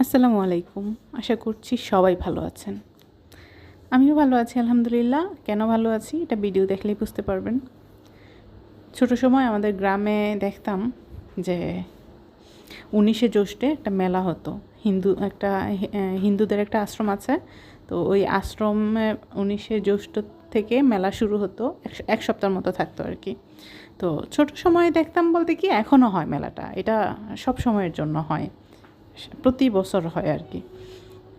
আসসালামু আলাইকুম। আশা করছি সবাই ভালো আছেন। আমিও ভালো আছি, আলহামদুলিল্লাহ। কেন ভালো আছি? এটা ভিডিও দেখলেই বুঝতে পারবেন। ছোট সময় আমাদের গ্রামে দেখতাম যে উনিশে জ্যৈষ্ঠে একটা মেলা হতো। হিন্দু একটা হিন্দুদের একটা আশ্রম আছে। তো ওই আশ্রমে উনিশে জ্যৈষ্ঠ থেকে মেলা শুরু হতো। এক- সপ্তাহের মতো থাকতো আর কি। তো ছোট সময় দেখতাম বলতে কি, এখনও হয় মেলাটা। এটা সব সময়ের জন্য হয়। প্রতি বছর হয় আর কি।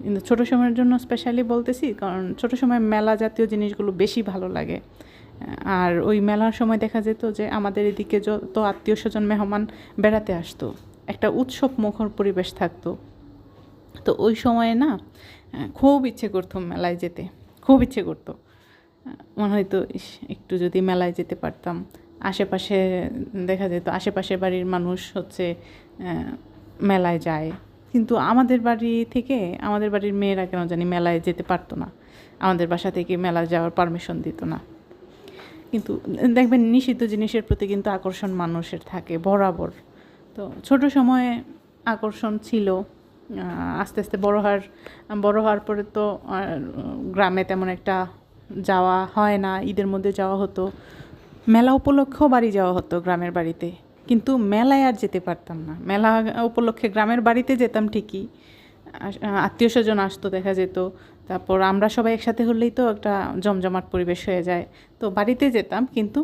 কিন্তু ছোটো সময়ের জন্য স্পেশালি বলতেছি, কারণ ছোটো সময় মেলা জাতীয় জিনিসগুলো বেশি ভালো লাগে। আর ওই মেলার সময় দেখা যেত যে আমাদের এদিকে যত আত্মীয় স্বজন মেহমান বেড়াতে আসতো। একটা উৎসব মুখর পরিবেশ থাকতো। তো ওই সময়ে না খুব ইচ্ছে করতো মেলায় যেতে। খুব ইচ্ছে করতো। মনে হয়তো একটু যদি মেলায় যেতে পারতাম। আশেপাশে, দেখা যেত আশেপাশে বাড়ির মানুষ হচ্ছে মেলায় যায়। কিন্তু আমাদের বাড়ি থেকে আমাদের বাড়ির মেয়েরা কেন জানি মেলায় যেতে পারতো না। আমাদের বাসা থেকে মেলা যাওয়ার পারমিশন দিত না। কিন্তু দেখবেন নিষিদ্ধ জিনিসের প্রতি কিন্তু আকর্ষণ মানুষের থাকে, বরাবর। তো ছোট সময়ে আকর্ষণ ছিল আস্তে আস্তে বড় হওয়ার বড় হওয়ার পরে তো গ্রামে তেমন একটা যাওয়া হয় না, ঈদের মধ্যে যাওয়া হতো। মেলা উপলক্ষেও বাড়ি যাওয়া হতো গ্রামের বাড়িতে। কিন্তু মেলায় আর যেতে পারতাম না। মেলা উপলক্ষে গ্রামের বাড়িতে যেতাম ঠিকই। আত্মীয় স্বজন আসতো, দেখা যেত। তারপর আমরা সবাই একসাথে হলেই তো একটা জমজমাট পরিবেশ হয়ে যায়। তো বাড়িতে যেতাম, কিন্তু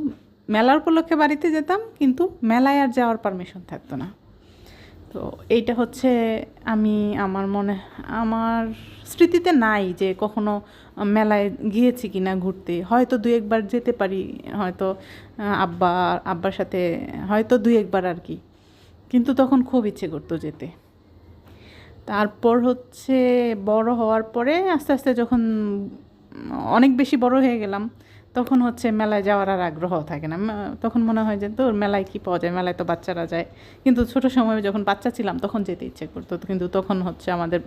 মেলার উপলক্ষে বাড়িতে যেতাম, কিন্তু মেলায় আর যাওয়ার পারমিশন থাকতো না। তো এইটা হচ্ছে আমি আমার মনে, আমার স্মৃতিতে নাই যে কখনো মেলায় গিয়েছি কি না ঘুরতে। হয়তো দুই একবার যেতে পারি, হয়তো আব্বা, আব্বার সাথে, হয়তো দুই একবার আর কি। কিন্তু তখন খুব ইচ্ছে করতো যেতে। তারপর হচ্ছে বড় হওয়ার পরে আস্তে আস্তে যখন অনেক বেশি বড় হয়ে গেলাম তখন হচ্ছে মেলায় যাওয়ার আর আগ্রহ থাকে না। তখন মনে হয় যে, তোর মেলায় কি পাওয়া যায়? মেলায় তো বাচ্চারা যায়। কিন্তু ছোট সময় যখন বাচ্চা ছিলাম, তখন যেতে ইচ্ছে করতো। কিন্তু তখন হচ্ছে আমাদের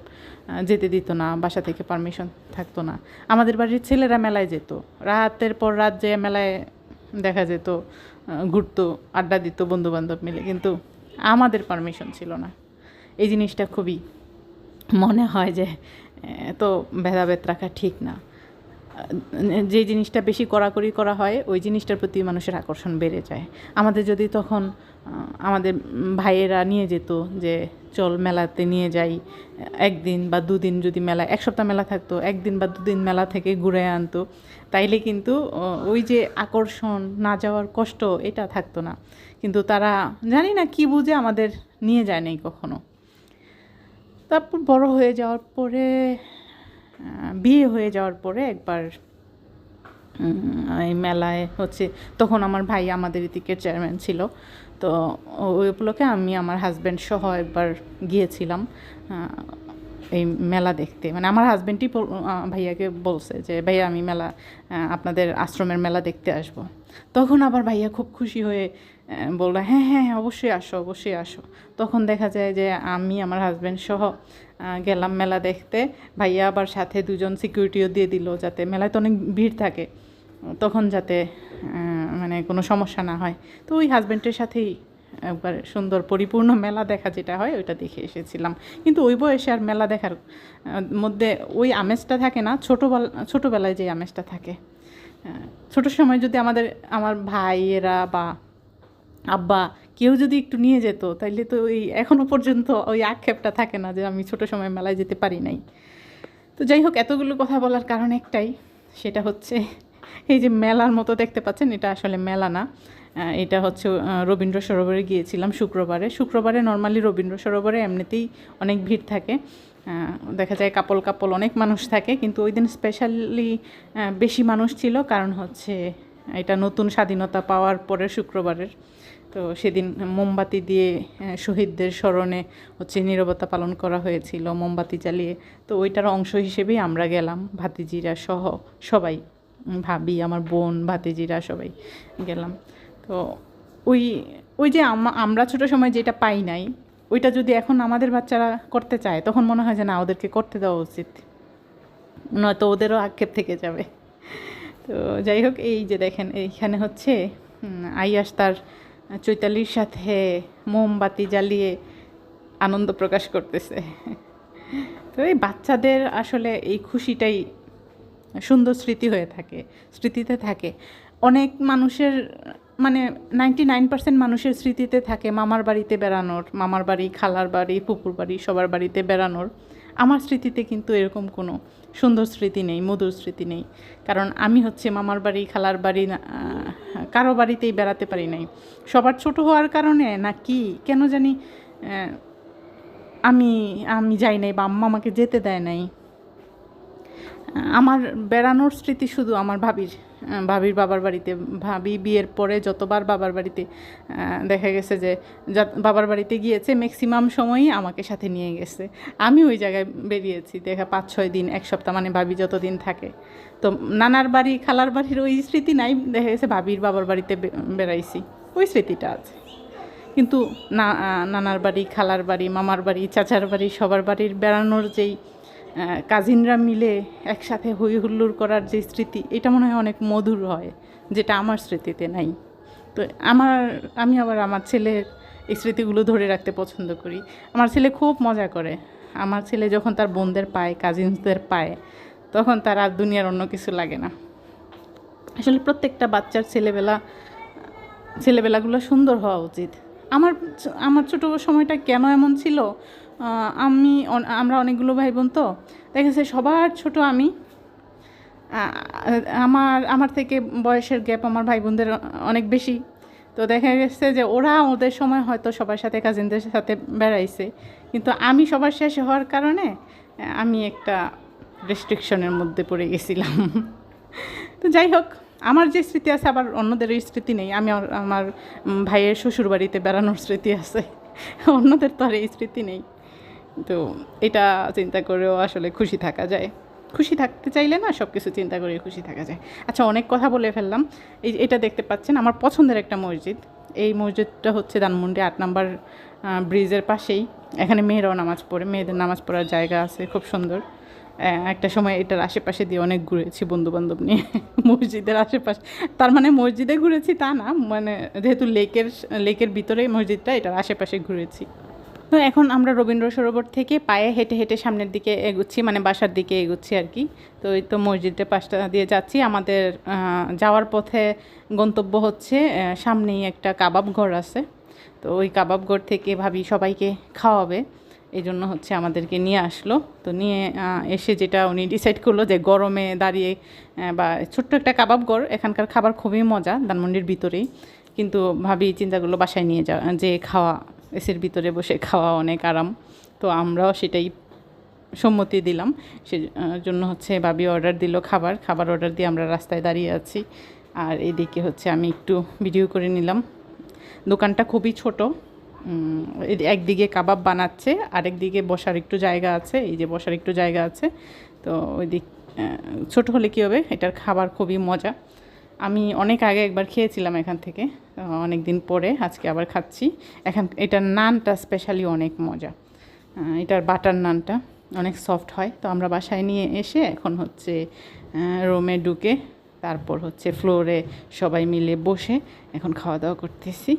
যেতে দিত না, বাসা থেকে পারমিশন থাকতো না। আমাদের বাড়ির ছেলেরা মেলায় যেত। রাতের পর রাত যে মেলায় দেখা যেত ঘুরতো, আড্ডা দিত বন্ধু বান্ধব মিলে। কিন্তু আমাদের পারমিশন ছিল না। এই জিনিসটা খুবই মনে হয় যে তো ভেদাভেদ রাখা ঠিক না। যে জিনিসটা বেশি কড়াকড়ি করা হয়, ওই জিনিসটার প্রতি মানুষের আকর্ষণ বেড়ে যায়। আমাদের যদি তখন আমাদের ভাইয়েরা নিয়ে যেত যে, চল মেলাতে নিয়ে যাই, একদিন বা দুদিন যদি মেলা, এক সপ্তাহ মেলা থাকতো, একদিন বা দুদিন মেলা থেকে ঘুরে আনতো। তাইলে কিন্তু ওই যে আকর্ষণ না যাওয়ার কষ্ট এটা থাকতো না। কিন্তু তারা জানি না কি বুঝে আমাদের নিয়ে যায় নাই কখনো। তারপর বড় হয়ে যাওয়ার পরে বিয়ে হয়ে যাওয়ার পরে একবার এই মেলায় হচ্ছে, তখন আমার ভাই আমাদের এদিকের চেয়ারম্যান ছিল। তো ওই উপলক্ষে আমি আমার হাজব্যান্ড সহ একবার গিয়েছিলাম এই মেলা দেখতে। মানে আমার হাজব্যান্ডই ভাইয়াকে বলছে যে, ভাইয়া, আমি মেলা আপনাদের আশ্রমের মেলা দেখতে আসব। তখন আবার ভাইয়া খুব খুশি হয়ে বলল হ্যাঁ হ্যাঁ হ্যাঁ, অবশ্যই আসো অবশ্যই আসো। তখন দেখা যায় যে আমি আমার হাজব্যান্ড সহ গেলাম মেলা দেখতে। ভাইয়া আবার সাথে দুজন সিকিউরিটিও দিয়ে দিল যাতে মেলায় তো অনেক ভিড় থাকে। তখন যাতে মানে কোনো সমস্যা না হয়। তো ওই হাজব্যান্ডের সাথেই একবার সুন্দর পরিপূর্ণ মেলা দেখা যেটা হয় ওইটা দেখে এসেছিলাম। কিন্তু ওই বয়সে আর মেলা দেখার মধ্যে ওই আমেজটা থাকে না ছোটোবেলা ছোটোবেলায় যে আমেজটা থাকে। ছোটোর সময় যদি আমাদের আমার ভাইয়েরা বা আব্বা, কেউ যদি একটু নিয়ে যেত, তাইলে তো ওই এখনও পর্যন্ত ওই আক্ষেপটা থাকে না যে আমি ছোটো সময় মেলায় যেতে পারি নাই। তো যাই হোক, এতগুলো কথা বলার কারণ একটাই, সেটা হচ্ছে এই যে মেলার মতো দেখতে পাচ্ছেন, এটা আসলে মেলা না। এটা হচ্ছে রবীন্দ্র সরোবরে গিয়েছিলাম শুক্রবারে। শুক্রবারে নর্মালি রবীন্দ্র সরোবরে এমনিতেই অনেক ভিড় থাকে। দেখা যায় কাপল কাপল অনেক মানুষ থাকে, কিন্তু ওই দিন স্পেশালি বেশি মানুষ ছিল, কারণ হচ্ছে এটা নতুন স্বাধীনতা পাওয়ার পরে শুক্রবারের। তো সেদিন মোমবাতি দিয়ে শহীদদের স্মরণে হচ্ছে নীরবতা পালন করা হয়েছিল, মোমবাতি জ্বালিয়ে। তো ওইটার অংশ হিসেবেই আমরা গেলাম, ভাতিজিরা সহ সবাই, ভাবি, আমার বোন, ভাতিজিরা সবাই গেলাম। তো ওই ওই যে আম- আমরা ছোটো সময় যেটা পাই নাই, ওইটা যদি এখন আমাদের বাচ্চারা করতে চায়, তখন মনে হয় যে না, ওদেরকে করতে দেওয়া উচিত। নয়তো ওদেরও আক্ষেপ থেকে যাবে। তো যাই হোক, এই যে দেখেন, এইখানে হচ্ছে আইয়াস তার চৈতালির সাথে মোমবাতি জ্বালিয়ে আনন্দ প্রকাশ করতেছে। তো এই বাচ্চাদের আসলে এই খুশিটাই সুন্দর স্মৃতি হয়ে থাকে, স্মৃতিতে থাকে। অনেক মানুষের মানে নাইনটি নাইন পার্সেন্ট মানুষের স্মৃতিতে থাকে মামার বাড়িতে বেড়ানোর, মামার বাড়ি, খালার বাড়ি, ফুপুর বাড়ি, সবার বাড়িতে বেড়ানোর। আমার স্মৃতিতে কিন্তু এরকম কোনো সুন্দর স্মৃতি নেই, মধুর স্মৃতি নেই। কারণ আমি হচ্ছে মামার বাড়ি, খালার বাড়ি কারও বাড়িতেই বেড়াতে পারি নাই। সবার ছোট হওয়ার কারণে না কি, কেন জানি আমি আমি যাই নাই বা আম্মা আমাকে যেতে দেয় নাই। আমার বেড়ানোর স্মৃতি শুধু আমার ভাবির। ভাবির বাবার বাড়িতে, ভাবি বিয়ের পরে যতবার বাবার বাড়িতে দেখা গেছে যে বাবার বাড়িতে গিয়েছে ম্যাক্সিমাম সময়ই আমাকে সাথে নিয়ে গেছে। আমি ওই জায়গায় বেরিয়েছি, দেখা পাঁচ, ছয় দিন, এক সপ্তাহ মানে ভাবি যতদিন থাকে। তো নানার বাড়ি, খালার বাড়ির ওই স্মৃতি নাই, দেখা গেছে ভাবির বাবার বাড়িতে বেড়াইছি, ওই স্মৃতিটা আছে। কিন্তু না নানার বাড়ি, খালার বাড়ি, মামার বাড়ি, চাচার বাড়ি, সবার বাড়ির বেড়ানোর যেই কাজিনরা মিলে একসাথে হই হুল্লোড় করার যে স্মৃতি, এটা মনে হয় অনেক মধুর হয়, যেটা আমার স্মৃতিতে নাই। তো আমার, আমি আবার আমার ছেলের এই স্মৃতিগুলো ধরে রাখতে পছন্দ করি। আমার ছেলে খুব মজা করে। আমার ছেলে যখন তার বোনদের পায় কাজিনসদের পায়, তখন তার আর দুনিয়ার অন্য কিছু লাগে না। আসলে প্রত্যেকটা বাচ্চার ছেলেবেলা, ছেলেবেলাগুলো সুন্দর হওয়া উচিত। আমার আমার ছোটো সময়টা কেন এমন ছিল? আমি আমরা অনেকগুলো ভাই বোন তো দেখেছে সবার ছোট আমি। আমার আমার থেকে বয়সের গ্যাপ আমার ভাই বোনদের অনেক বেশি। তো দেখা গেছে যে ওরা ওদের সময় হয়তো সবার সাথে কাজিনদের সাথে বেড়াইছে। কিন্তু আমি সবার শেষ হওয়ার কারণে আমি একটা রেস্ট্রিকশনের মধ্যে পড়ে গেছিলাম। তো যাই হোক, আমার যে স্মৃতি আছে আবার অন্যদের স্মৃতি নেই। আমি আমার ভাইয়ের শ্বশুর বাড়িতে বেড়ানোর স্মৃতি আছে। অন্যদের তো আর এই স্মৃতি নেই। তো এটা চিন্তা করেও আসলে খুশি থাকা যায়। খুশি থাকতে চাইলে না সব কিছু চিন্তা করে খুশি থাকা যায়। আচ্ছা অনেক কথা বলে ফেললাম। এই এটা দেখতে পাচ্ছেন, আমার পছন্দের একটা মসজিদ। এই মসজিদটা হচ্ছে ধানমন্ডি আট নাম্বার ব্রিজের পাশেই। এখানে মেয়েরাও নামাজ পড়ে, মেয়েদের নামাজ পড়ার জায়গা আছে, খুব সুন্দর। একটা সময় এটার আশেপাশে দিয়ে অনেক ঘুরেছি বন্ধু বান্ধব নিয়ে। মসজিদের আশেপাশে। তার মানে মসজিদে ঘুরেছি তা না মানে যেহেতু লেকের লেকের ভিতরে মসজিদটা, এটার আশেপাশে ঘুরেছি। তো এখন আমরা রবীন্দ্র সরোবর থেকে পায়ে হেঁটে হেঁটে সামনের দিকে এগুচ্ছি মানে বাসার দিকে এগুচ্ছি আর কি। তো এই তো মসজিদের পাশটা দিয়ে যাচ্ছি। আমাদের যাওয়ার পথে গন্তব্য হচ্ছে সামনেই একটা কাবাব ঘর আছে। তো ওই কাবাব ঘর থেকে ভাবি সবাইকে খাওয়াবে। এই জন্য হচ্ছে আমাদেরকে নিয়ে আসলো। তো নিয়ে এসে যেটা উনি ডিসাইড করল যে গরমে দাঁড়িয়ে বা ছোট্ট একটা কাবাব ঘর, এখানকার খাবার খুবই মজা, ধানমন্ডির ভিতরেই। কিন্তু ভাবি চিন্তাগুলো বাসায় নিয়ে যাওয়া, যে খাওয়া এসির ভিতরে বসে খাওয়া অনেক আরাম। তো আমরাও সেটাই সম্মতি দিলাম। সে জন্য হচ্ছে ভাবি অর্ডার দিল খাবার। খাবার অর্ডার দিয়ে আমরা রাস্তায় দাঁড়িয়ে আছি। আর এদিকে হচ্ছে আমি একটু ভিডিও করে নিলাম। দোকানটা খুবই ছোট। একদিকে কাবাব বানাচ্ছে, আরেক দিকে বসার একটু জায়গা আছে। এই যে বসার একটু জায়গা আছে। তো ওই দিক ছোট হলে কী হবে? এটার খাবার খুবই মজা। আমি অনেক আগে একবার খেয়েছিলাম এখান থেকে অনেক দিন পরে, আজকে আবার খাচ্ছি। এখান, এটার নানটা স্পেশালি অনেক মজা। এটার বাটার নানটা অনেক সফট হয়। তো আমরা বাসায় নিয়ে এসে এখন হচ্ছে রোমে ঢুকে তারপর হচ্ছে ফ্লোরে সবাই মিলে বসে এখন খাওয়া দাওয়া করতেছি।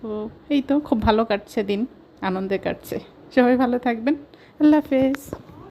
তো এই তো, খুব ভালো কাটছে দিন, আনন্দে কাটছে। সবাই ভালো থাকবেন। আল্লাহ হাফেজ।